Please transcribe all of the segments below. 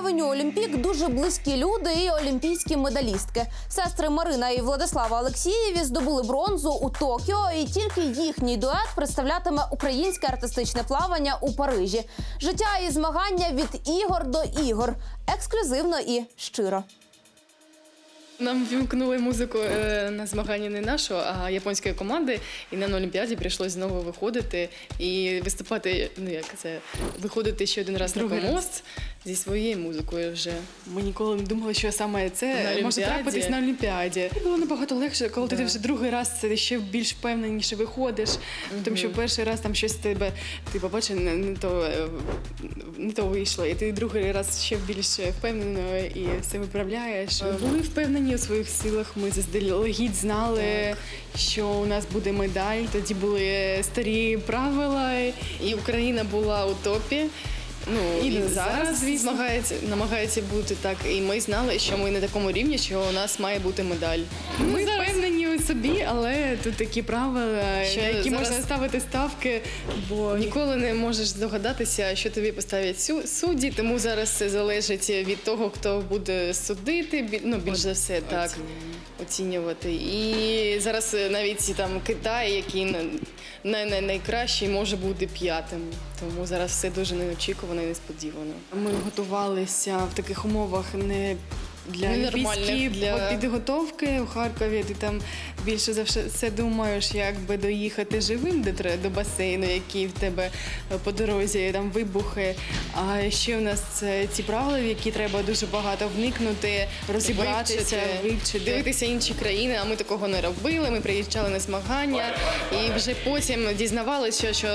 Авеню Олімпік дуже близькі люди і олімпійські медалістки. Сестри Марина і Владислава Олексієві здобули бронзу у Токіо, і тільки їхній дует представлятиме українське артистичне плавання у Парижі. Життя і змагання від ігор до ігор. Ексклюзивно і щиро. Нам вімкнули музику е, на змагання не нашого, а японської команди. І нам на Олімпіаді прийшлось знову виходити і виступати. Ну як це виходити ще один раз Другий на помост зі своєю музикою вже. Ми ніколи не думали, що саме це На може трапитись на Олімпіаді. Було набагато легше, коли ти вже другий раз це ще більш впевненіше виходиш. Тому що перший раз там щось тебе ти побачив, не, не то е, не то вийшло, і ти другий раз ще більш впевнено і все виправляєш. Були впевнені у своїх силах. Ми заздалегідь знали, що у нас буде медаль. Тоді були старі правила. І Україна була у топі. Ну І і, зараз, зараз звісно. змагається, намагається бути так. І ми знали, що ми на такому рівні, що у нас має бути медаль. Ми ми у собі, але тут такі правила, Що на які зараз- можна ставити ставки, бо Ніколи не можеш здогадатися, що тобі поставлять сю- судді, тому зараз це залежить від того, хто буде судити, бі- ну більш за все так оцінювати. І зараз навіть там Китай, який най- най- найкращий, може бути п'ятим. Тому зараз все дуже неочікувано і несподівано. ми готувалися в таких умовах не для Ненормальних, для- підготовки у Харкові. Ти там більше за все думаєш, як би доїхати живим до, до басейну, який в тебе е, по дорозі там вибухи. А ще у нас це ці правила, в які треба дуже багато вникнути, розібратися, вивчити. дивитися інші країни, а ми такого не робили. Ми приїжджали на змагання і вже потім дізнавалися, що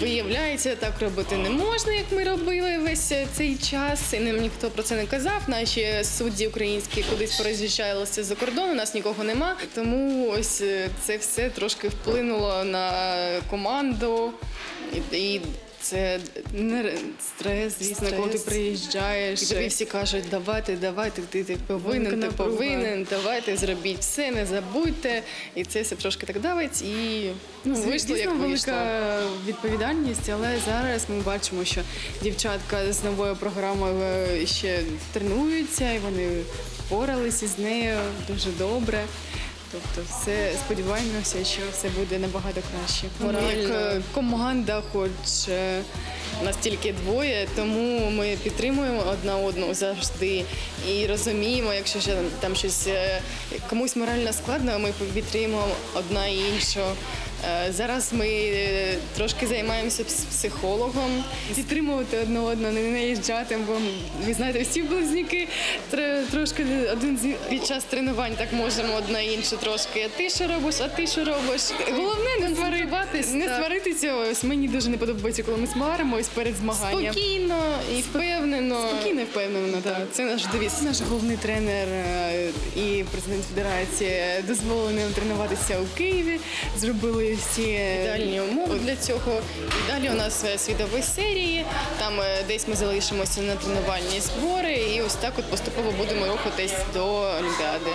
виявляється, так робити не можна, як ми робили весь цей час. І нам ніхто про це не казав. Наші судді українські кудись переїжджалися за кордон. У нас нікого нема. Тому ось е, це все трошки вплинуло на команду і. Це Не стрес, звісно, Стрес. коли ти приїжджаєш. і тобі всі кажуть, давайте, давайте, ти, ти повинен, Велика ти напруга. повинен, давайте зробіть все, не забудьте. І це все трошки так давить, і ну, вийшло як вийшло. велика відповідальність, але зараз ми бачимо, що дівчатка з новою програмою е, ще тренуються і вони впоралися з нею дуже добре. Тобто, все сподіваємося, що все буде набагато краще. Ми Як е, команда, хоч настільки Нас тільки двоє, тому ми підтримуємо одна одну завжди і розуміємо, якщо там щось е, комусь морально складно, ми підтримуємо одна іншу. Е, Зараз ми е, трошки займаємося з психологом. підтримувати одне одного, не наїжджати, бо ви знаєте, всі близнюки тр- трошки один з Під час тренувань так можемо одна іншу трошки. А ти що робиш, а ти що робиш? Головне не сваритися. не сваритися. Ось мені дуже не подобається, коли ми сваримось перед змаганням. Спокійно і впевнено. Спокійно і впевнено, так. Це наш девіз. Наш головний тренер е, і президент федерації дозволили нам тренуватися у Києві. Зробили всі ідеальні умови для цього. І далі у нас е, світові серії. Там е, десь ми залишимося на тренувальні збори, і ось так от поступово будемо рухатись до Олімпіади.